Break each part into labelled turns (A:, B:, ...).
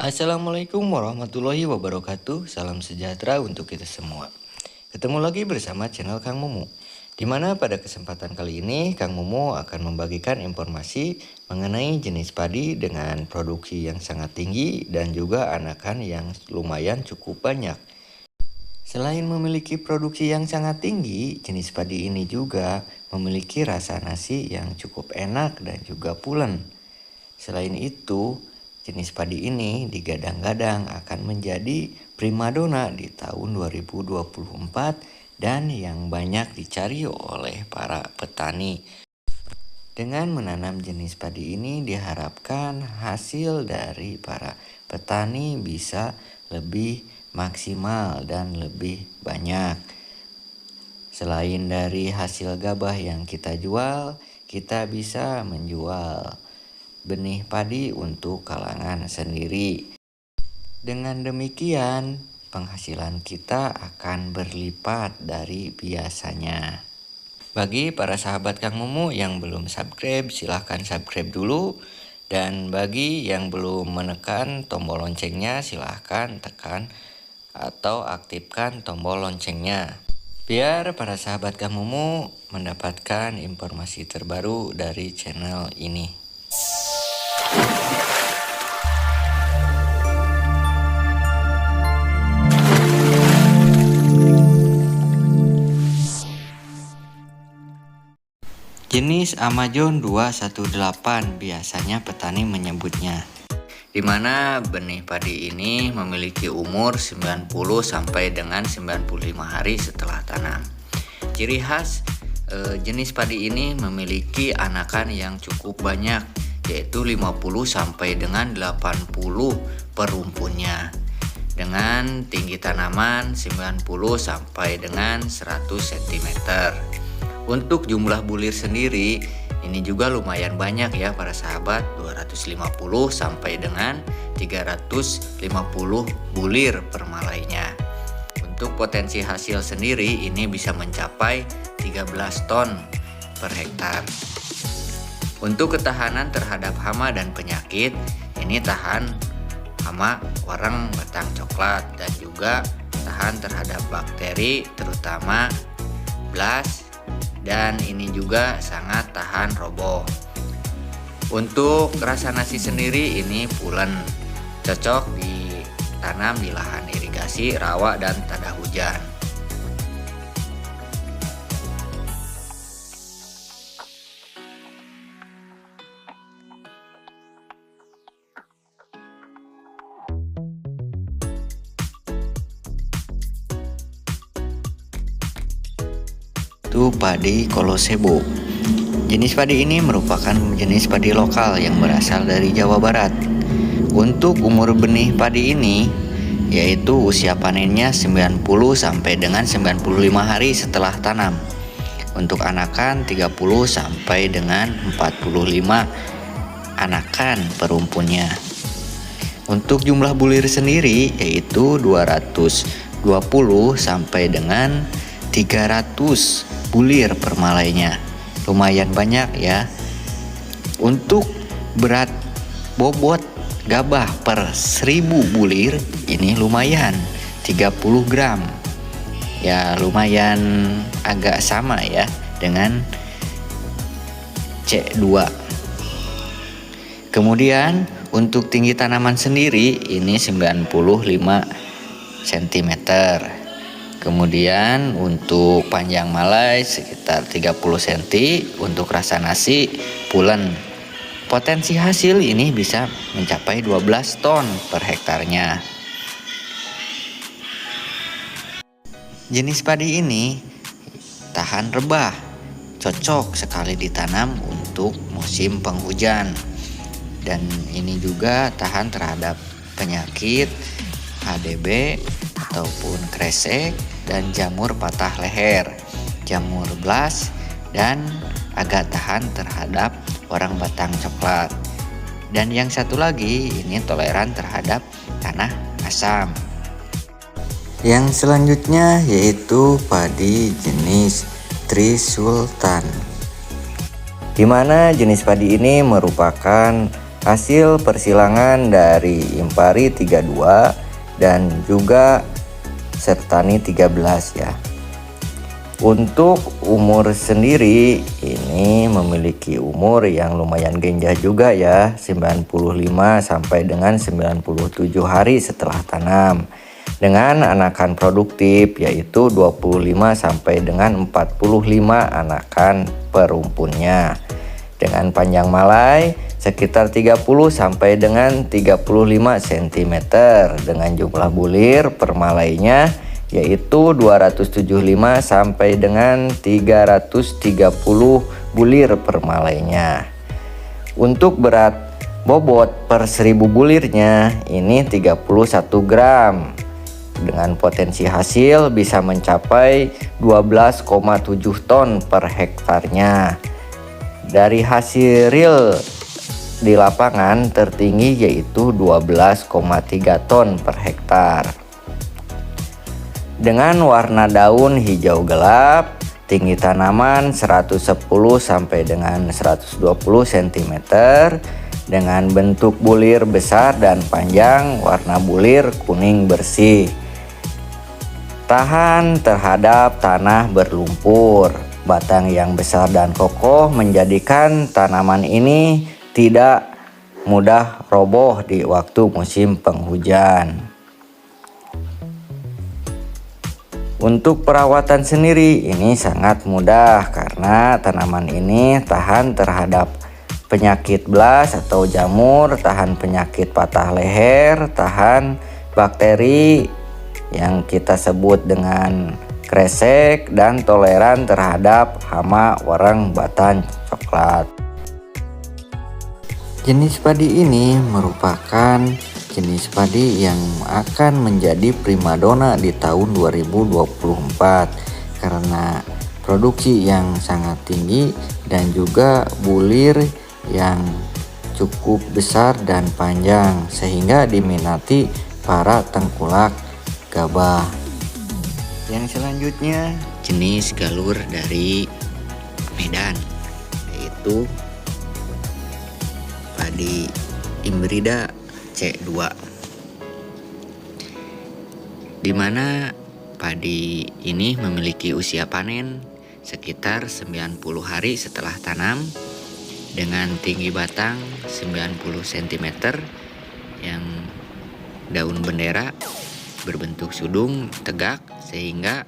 A: Assalamualaikum warahmatullahi wabarakatuh. Salam sejahtera untuk kita semua. Ketemu lagi bersama channel Kang Mumu. Di mana pada kesempatan kali ini Kang Mumu akan membagikan informasi Mengenai jenis padi dengan produksi yang sangat tinggi Dan juga anakan yang lumayan cukup banyak. Selain memiliki produksi yang sangat tinggi Jenis padi ini juga memiliki rasa nasi yang cukup enak dan juga pulen. Selain itu Jenis padi ini digadang-gadang akan menjadi primadona di tahun 2024 dan yang banyak dicari oleh para petani. Dengan menanam jenis padi ini diharapkan hasil dari para petani bisa lebih maksimal dan lebih banyak. Selain dari hasil gabah yang kita jual, kita bisa menjual benih padi untuk kalangan sendiri. Dengan demikian, penghasilan kita akan berlipat dari biasanya. Bagi para sahabat Kang Mumu yang belum subscribe, silahkan subscribe dulu. Dan bagi yang belum menekan tombol loncengnya, silahkan tekan atau aktifkan tombol loncengnya. Biar para sahabat Kang Mumu mendapatkan informasi terbaru dari channel ini. Jenis Amazon 218 biasanya petani menyebutnya di mana benih padi ini memiliki umur 90 sampai dengan 95 hari setelah tanam. Ciri khas e, jenis padi ini memiliki anakan yang cukup banyak yaitu 50 sampai dengan 80 perumpunnya dengan tinggi tanaman 90 sampai dengan 100 cm. Untuk jumlah bulir sendiri ini juga lumayan banyak ya para sahabat 250 sampai dengan 350 bulir per malainya. Untuk potensi hasil sendiri ini bisa mencapai 13 ton per hektar. Untuk ketahanan terhadap hama dan penyakit ini tahan hama warang batang coklat dan juga tahan terhadap bakteri terutama blast dan ini juga sangat tahan roboh. Untuk rasa nasi sendiri ini pulen, cocok ditanam di lahan irigasi, rawa dan tada hujan. Padi kolosebo. Jenis padi ini merupakan jenis padi lokal yang berasal dari Jawa Barat. Untuk umur benih padi ini yaitu usia panennya 90 sampai dengan 95 hari setelah tanam. Untuk anakan 30 sampai dengan 45 anakan perumpunnya. Untuk jumlah bulir sendiri yaitu 220 sampai dengan 300 bulir per malainya lumayan banyak ya. Untuk berat bobot gabah per 1000 bulir ini lumayan 30 gram. Ya lumayan agak sama ya dengan C2 kemudian untuk tinggi tanaman sendiri ini 95 cm Kemudian untuk panjang malai sekitar 30 cm, untuk rasa nasi pulen. Potensi hasil ini bisa mencapai 12 ton per hektarnya. Jenis padi ini tahan rebah, cocok sekali ditanam untuk musim penghujan. Dan ini juga tahan terhadap penyakit HDB ataupun kresek dan jamur patah leher, jamur blas, dan agak tahan terhadap orang batang coklat. Dan yang satu lagi ini toleran terhadap tanah asam. Yang selanjutnya yaitu padi jenis Trisultan. Di mana jenis padi ini merupakan hasil persilangan dari Impari 32 dan juga Sertani 13 ya. Untuk umur sendiri ini memiliki umur yang lumayan genjah juga ya 95 sampai dengan 97 hari setelah tanam dengan anakan produktif yaitu 25 sampai dengan 45 anakan perumpunnya dengan panjang malai sekitar 30 sampai dengan 35 cm dengan jumlah bulir per malainya yaitu 275 sampai dengan 330 bulir per malainya. Untuk berat bobot per 1000 bulirnya ini 31 gram. Dengan potensi hasil bisa mencapai 12,7 ton per hektarnya. Dari hasil real di lapangan tertinggi yaitu 12,3 ton per hektar dengan warna daun hijau gelap, tinggi tanaman 110 sampai dengan 120 cm dengan bentuk bulir besar dan panjang, warna bulir kuning bersih. Tahan terhadap tanah berlumpur. Batang yang besar dan kokoh menjadikan tanaman ini tidak mudah roboh di waktu musim penghujan. Untuk perawatan sendiri ini sangat mudah karena tanaman ini tahan terhadap penyakit blas atau jamur, tahan penyakit patah leher, tahan bakteri yang kita sebut dengan kresek dan toleran terhadap hama warang batan coklat. Jenis padi ini merupakan jenis padi yang akan menjadi primadona di tahun 2024 karena produksi yang sangat tinggi dan juga bulir yang cukup besar dan panjang sehingga diminati para tengkulak gabah. Yang selanjutnya jenis galur dari Medan yaitu padi imbrida C2 di mana padi ini memiliki usia panen sekitar 90 hari setelah tanam dengan tinggi batang 90 cm yang daun bendera berbentuk sudung tegak sehingga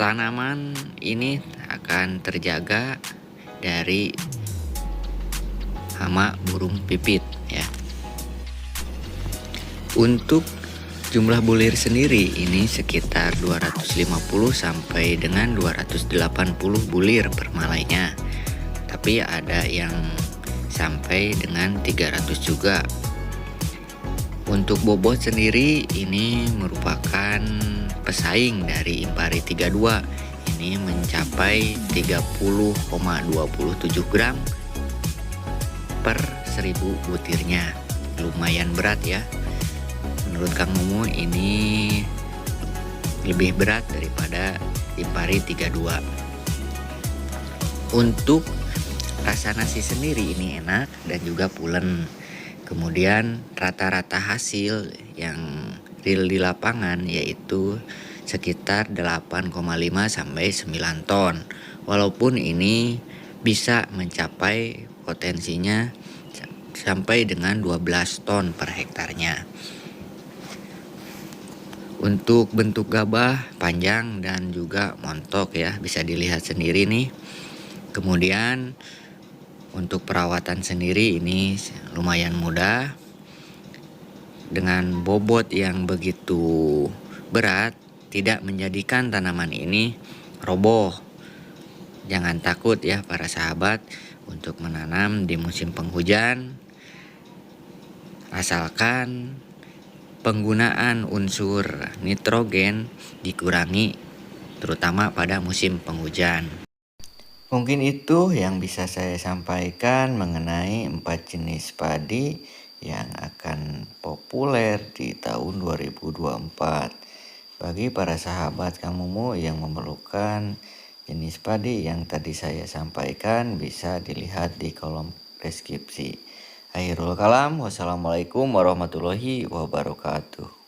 A: tanaman ini akan terjaga dari hama burung pipit ya. Untuk jumlah bulir sendiri ini sekitar 250 sampai dengan 280 bulir per malainya. Tapi ada yang sampai dengan 300 juga. Untuk bobot sendiri ini merupakan pesaing dari Impari 32. Ini mencapai 30,27 gram per 1000 butirnya. Lumayan berat ya. Menurut Kang Mumu ini lebih berat daripada Impari 32 untuk rasa nasi sendiri ini enak dan juga pulen. Kemudian rata-rata hasil yang real di lapangan yaitu sekitar 8,5 sampai 9 ton. Walaupun ini bisa mencapai potensinya sampai dengan 12 ton per hektarnya untuk bentuk gabah panjang dan juga montok ya bisa dilihat sendiri nih. Kemudian untuk perawatan sendiri ini lumayan mudah. Dengan bobot yang begitu berat tidak menjadikan tanaman ini roboh. Jangan takut ya para sahabat untuk menanam di musim penghujan. Asalkan penggunaan unsur nitrogen dikurangi terutama pada musim penghujan. Mungkin itu yang bisa saya sampaikan mengenai empat jenis padi yang akan populer di tahun 2024. Bagi para sahabat kamumu yang memerlukan jenis padi yang tadi saya sampaikan bisa dilihat di kolom deskripsi. Akhirul kalam, wassalamualaikum warahmatullahi wabarakatuh.